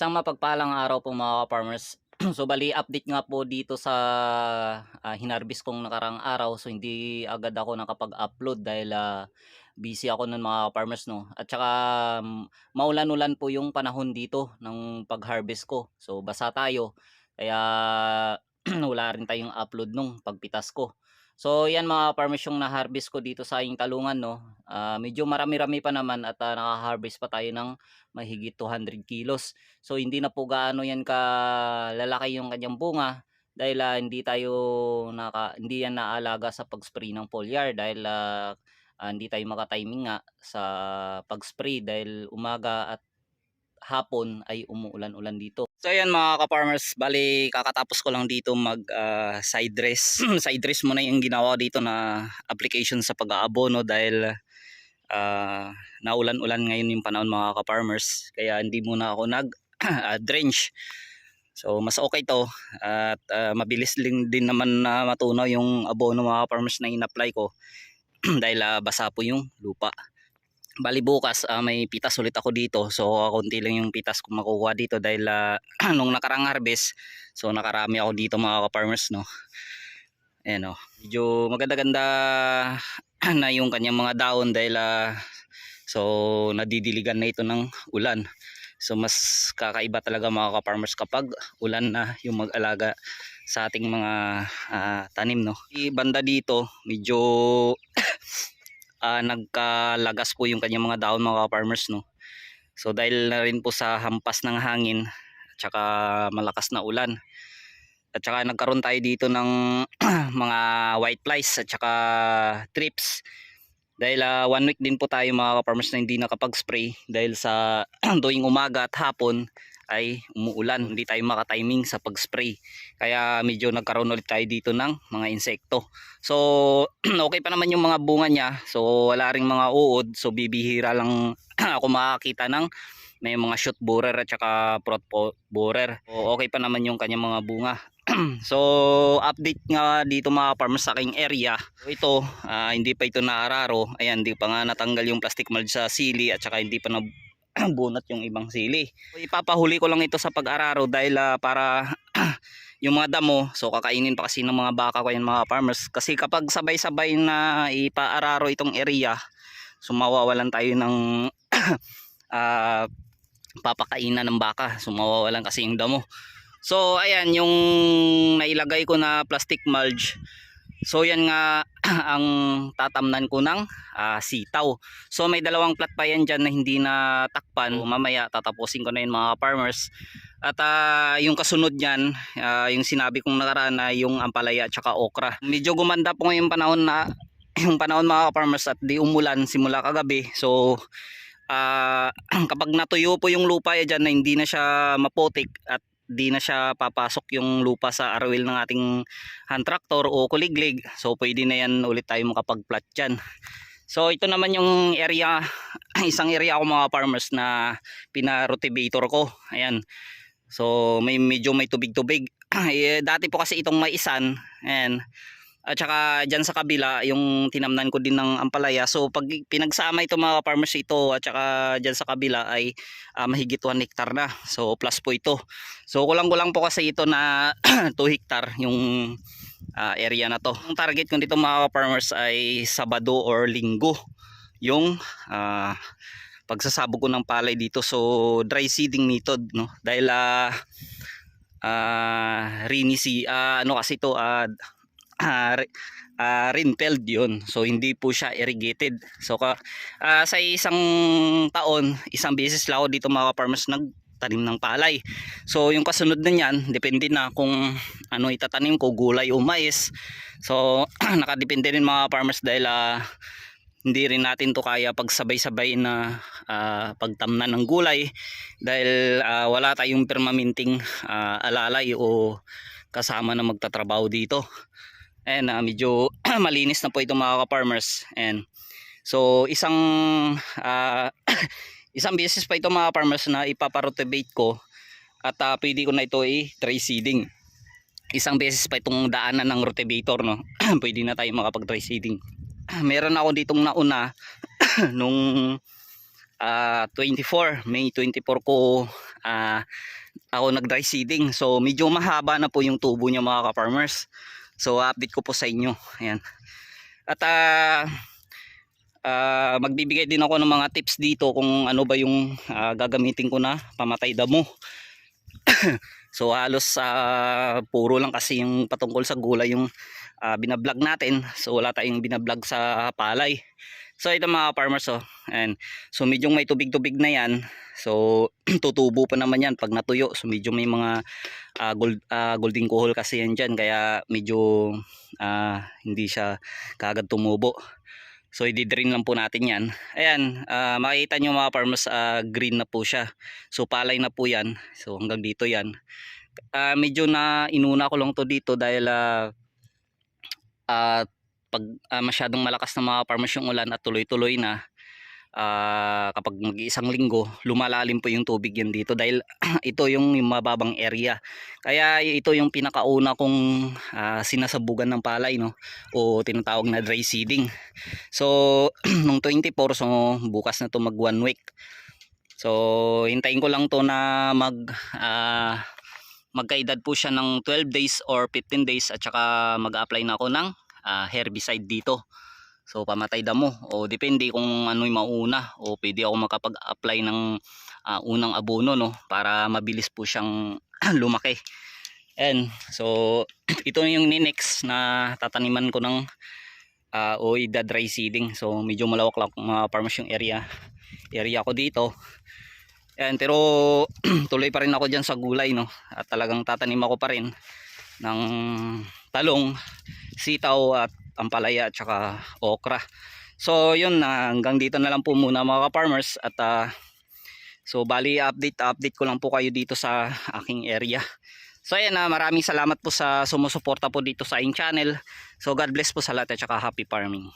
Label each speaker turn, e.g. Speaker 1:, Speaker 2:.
Speaker 1: Isang mapagpalang araw po mga farmers. so bali update nga po dito sa ah, hinarvest kong nakarang araw. So hindi agad ako nakapag-upload dahil ah, busy ako nun mga farmers no. At saka mm, maulan-ulan po yung panahon dito ng pag-harvest ko. So basa tayo. Kaya wala rin tayong upload nung pagpitas ko. So yan mga farmers yung na-harvest ko dito sa aking talungan no. Ah, medyo marami-rami pa naman at ah, naka-harvest pa tayo ng mahigit 200 kilos. So hindi na po gaano yan ka lalaki yung kanyang bunga dahil ah, hindi tayo naka hindi yan naalaga sa pag-spray ng foliar dahil ah, ah, hindi tayo maka-timing nga sa pag-spray dahil umaga at hapon ay umuulan-ulan dito. So ayan mga ka-farmers, bali kakatapos ko lang dito mag ah, side dress. side dress muna yung ginawa dito na application sa pag-aabono dahil ah, naulan-ulan ngayon yung panahon mga ka-farmers kaya hindi muna ako nag ah. So mas okay to at ah, mabilis din, din naman na matunaw yung abono mga farmers na in-apply ko dahil ah, basa po yung lupa. Bali bukas ah, may pitas ulit ako dito. So konti lang yung pitas ko makukuha dito dahil ah, nung nakarang harvest so nakarami ako dito mga ka-farmers no. Ayan oh. Medyo maganda-ganda na yung kanyang mga daon dahil ah, so nadidiligan na ito ng ulan. So mas kakaiba talaga mga ka-farmers kapag ulan na yung mag-alaga sa ating mga ah, tanim no. Banda dito medyo ah, nagkalagas po yung kanyang mga daon mga ka-farmers no. So dahil na rin po sa hampas ng hangin at saka malakas na ulan. At saka nagkaroon tayo dito ng mga white flies at saka trips. Dahil ah, one week din po tayo mga ka-farmers na hindi nakapag-spray dahil sa tuwing umaga at hapon ay umuulan. Hindi tayo makatiming sa pag-spray. Kaya medyo nagkaroon ulit tayo dito ng mga insekto. So okay pa naman yung mga bunga niya. So wala ring mga uod. So bibihira lang ako makakita ng may mga shoot borer at saka prot borer. So, okay pa naman yung kanyang mga bunga. so update nga dito mga farmers sa aking area. So, ito ah, hindi pa ito naararo. Ayan, hindi pa nga natanggal yung plastic mold sa sili at saka hindi pa na bunat yung ibang sili. Ipapahuli ko lang ito sa pag-araro dahil ah, para yung mga damo, so kakainin pa kasi ng mga baka ko yan mga farmers. Kasi kapag sabay-sabay na ipaararo itong area, so mawawalan tayo ng ah, papakainan ng baka. So mawawalan kasi yung damo. So ayan yung nailagay ko na plastic mulch. So yan nga ang tatamnan ko ng ah, sitaw. So may dalawang plat pa yan dyan na hindi na takpan. So, mamaya tatapusin ko na yun mga farmers. At ah, yung kasunod niyan, ah, yung sinabi kong nakaraan na yung ampalaya at saka okra. Medyo gumanda po ngayong panahon na yung panahon mga farmers at di umulan simula kagabi. So ah, kapag natuyo po yung lupa ya dyan na hindi na siya mapotik at di na siya papasok yung lupa sa arwil ng ating hand tractor o kuliglig. So pwede na yan ulit tayo makapag-plat dyan. So ito naman yung area, isang area ako mga farmers na pinarotivator ko. Ayan. So may medyo may tubig-tubig. eh, dati po kasi itong maisan. Ayan. At saka dyan sa kabila, yung tinamnan ko din ng ampalaya. So pag pinagsama ito mga farmers ito at saka dyan sa kabila ay ah, mahigit 1 hectare na. So plus po ito. So kulang-kulang po kasi ito na 2 hectare yung ah, area na to. Ang target ko dito mga farmers ay Sabado or Linggo yung ah, pagsasabog ko ng palay dito. So dry seeding method no. Dahil ah ah, rainy ah, ano kasi ito ah ah, re- ah, rainfed yun. So hindi po siya irrigated. So ah, sa isang taon, isang beses lang ako dito mga farmers nagtanim ng palay. So yung kasunod na niyan, depende na kung ano itatanim ko, gulay o mais. So nakadepende rin mga farmers dahil ah, hindi rin natin to kaya pagsabay-sabay na ah, pagtamnan ng gulay dahil ah, wala tayong permanenteng ah, alalay o kasama na magtatrabaho dito. And medyo malinis na po itong mga ka-farmers. And so isang ah, isang beses pa ito mga farmers na ipaparotivate ko at ah, pwede ko na ito i-try seeding. Isang beses pa itong daanan ng rotivator no. pwede na tayo makapag-try seeding. Meron ako ditong nauna nung ah, 24, May 24 ko ah, ako nag-dry seeding. So medyo mahaba na po yung tubo niya mga ka-farmers. So update ko po sa inyo. Ayan. At ah, ah, magbibigay din ako ng mga tips dito kung ano ba yung ah, gagamitin ko na pamatay damo. so halos ah, puro lang kasi yung patungkol sa gulay yung ah, binablog natin. So wala tayong binablog sa palay. So ito mga farmers oh. And so medyo may tubig-tubig na yan. So tutubo pa naman yan pag natuyo. So medyo may mga ah, gold, ah, golden kuhol kasi yan dyan. Kaya medyo ah, hindi siya kagad tumubo. So i-drain lang po natin yan. Ayan, ah, makikita nyo mga farmers ah, green na po siya. So palay na po yan. So hanggang dito yan. Ah, medyo na inuna ko lang to dito dahil ah, ah, pag ah, masyadong malakas na mga farmers yung ulan at tuloy-tuloy na ah, kapag mag-iisang linggo lumalalim po yung tubig yan dito dahil ito yung, yung mababang area. Kaya ito yung pinakauna kong ah, sinasabugan ng palay no o tinatawag na dry seeding. So nung 24 so bukas na to mag one week. So hintayin ko lang to na mag ah, magkaedad po siya ng 12 days or 15 days at saka mag-apply na ako ng ah, herbicide dito. So pamatay damo. O depende kung ano yung mauna. O pwede ako makapag-apply ng ah, unang abono no? Para mabilis po siyang lumaki. And so ito yung next na tataniman ko ng uh, o dry seeding. So medyo malawak lang mga farmers yung area area ko dito. Ayan, pero tuloy pa rin ako dyan sa gulay no? At talagang tatanim ako pa rin ng talong sitaw at ampalaya at saka okra. So yun na hanggang dito na lang po muna mga farmers at ah, so bali update update ko lang po kayo dito sa aking area. So ayan na maraming salamat po sa sumusuporta po dito sa aking channel. So God bless po sa lahat at saka happy farming